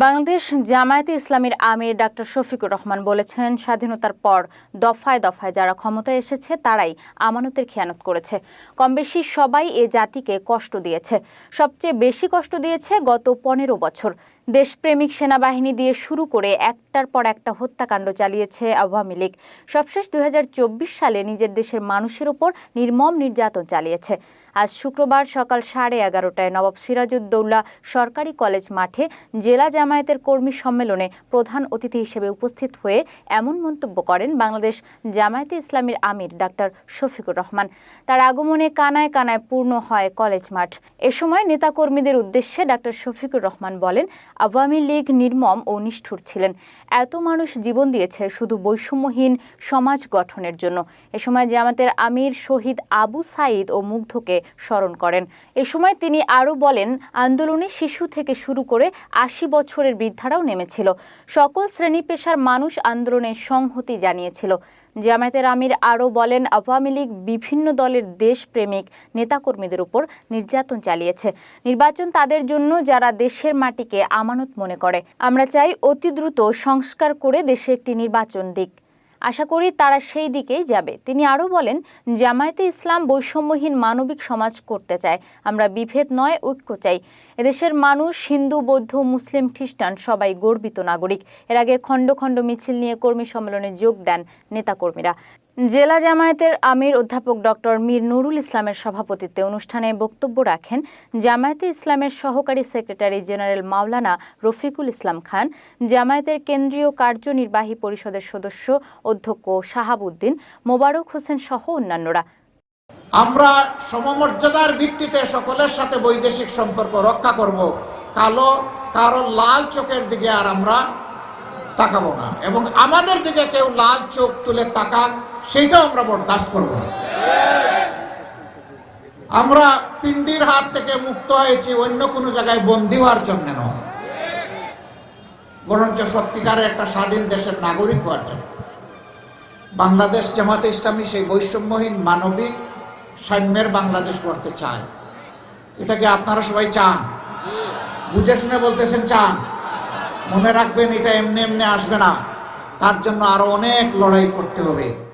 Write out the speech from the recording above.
বাংলাদেশ জামায়াতে ইসলামীর আমির ডাক্তার শফিকুর রহমান বলেছেন, স্বাধীনতার পর দফায় দফায় যারা ক্ষমতায় এসেছে, তারাই আমানতের খেয়ানত করেছে। কমবেশি সবাই এ জাতিকে কষ্ট দিয়েছে। সবচেয়ে বেশি কষ্ট দিয়েছে গত পনেরো বছর। দেশপ্রেমিক সেনাবাহিনী দিয়ে শুরু করে একটার পর একটা হত্যাকাণ্ড চালিয়েছে আওয়ামী লীগ। সবশেষ দু হাজার চব্বিশ সালে নিজের দেশের মানুষের উপর নির্মম নির্যাতন চালিয়েছে। আজ শুক্রবার সকাল সাড়ে এগারোটায় নবাব সিরাজউদ্দৌলা সরকারি কলেজ মাঠে জেলা জামায়াতের কর্মী সম্মেলনে প্রধান অতিথি হিসেবে উপস্থিত হয়ে এমন মন্তব্য করেন বাংলাদেশ জামায়াতে ইসলামীর আমির ডাক্তার শফিকুর রহমান। তার আগমনে কানায় কানায় পূর্ণ হয় কলেজ মাঠ। এ সময় নেতাকর্মীদের উদ্দেশ্যে ডাক্তার শফিকুর রহমান বলেন আওয়ামী লীগ নির্মম ও নিষ্ঠুর ছিলেন। এত মানুষ জীবন দিয়েছে শুধু বৈষম্যহীন সমাজ গঠনের জন্য। এ সময় জামাতের আমির শহীদ আবু সাইদ ও মুগ্ধকে স্মরণ করেন। এ সময় তিনি আরও বলেন, আন্দোলনে শিশু থেকে শুরু করে আশি বছরের বৃদ্ধারাও নেমেছিল। সকল শ্রেণি পেশার মানুষ আন্দোলনে সংহতি জানিয়েছিল। জামায়াতের আমির আরও বলেন, আওয়ামী লীগ বিভিন্ন দলের দেশপ্রেমিক নেতাকর্মীদের উপর নির্যাতন চালিয়েছে। নির্বাচন তাদের জন্য যারা দেশের মাটিকে আমানত মনে করে। আমরা চাই অতি দ্রুত সংস্কার করে দেশে একটি নির্বাচন দিক। আশা করি তারা সেই দিকেই যাবে। তিনি আরও বলেন, জামায়াতে ইসলাম বৈষম্যহীন মানবিক সমাজ করতে চায়। আমরা বিভেদ নয়, ঐক্য চাই। এদেশের মানুষ, হিন্দু, বৌদ্ধ, মুসলিম, খ্রিস্টান সবাই গর্বিত নাগরিক। এর আগে খণ্ড খণ্ড মিছিল নিয়ে কর্মী সম্মেলনে যোগ দেন নেতাকর্মীরা। জেলা জামায়াতের আমির অধ্যাপক ডক্টর মীর নুরুল ইসলামের সভাপতিত্বে অনুষ্ঠানে বক্তব্য রাখেন জামায়াতে ইসলামের সহকারী সেক্রেটারি জেনারেল মাওলানা রফিকুল ইসলাম খান, জামায়াতের কেন্দ্রীয় কার্যনির্বাহী পরিষদের সদস্য অধ্যক্ষ শাহাবুদ্দিন, মোবারক হোসেন সহ অন্যান্যরা। আমরা সমমর্যাদার ভিত্তিতে সকলের সাথে বৈদেশিক সম্পর্ক রক্ষা করব। কালো, কারও লাল চোখের দিকে আর আমরা তাকাবো না। এবং আমাদের দিকে কেউ লাল চোখ তুলে তাকাক সেইটাও আমরা বরদাস্ত করব না। আমরা পিন্ডির হাত থেকে মুক্ত হয়েছি, অন্য কোনো জায়গায় বন্দী হওয়ার জন্য নয়। বরঞ্চ সত্যিকারের একটা স্বাধীন দেশের নাগরিক হওয়ার জন্য। বাংলাদেশ জামাতে ইসলামী সেই বৈষম্যহীন মানবিক সাম্যের বাংলাদেশ করতে চায়। এটাকে আপনারা সবাই চান? বুঝে শুনে বলতেছেন চান। মনে রাখবেন এটা এমনি এমনি আসবে না। তার জন্য আরও অনেক লড়াই করতে হবে।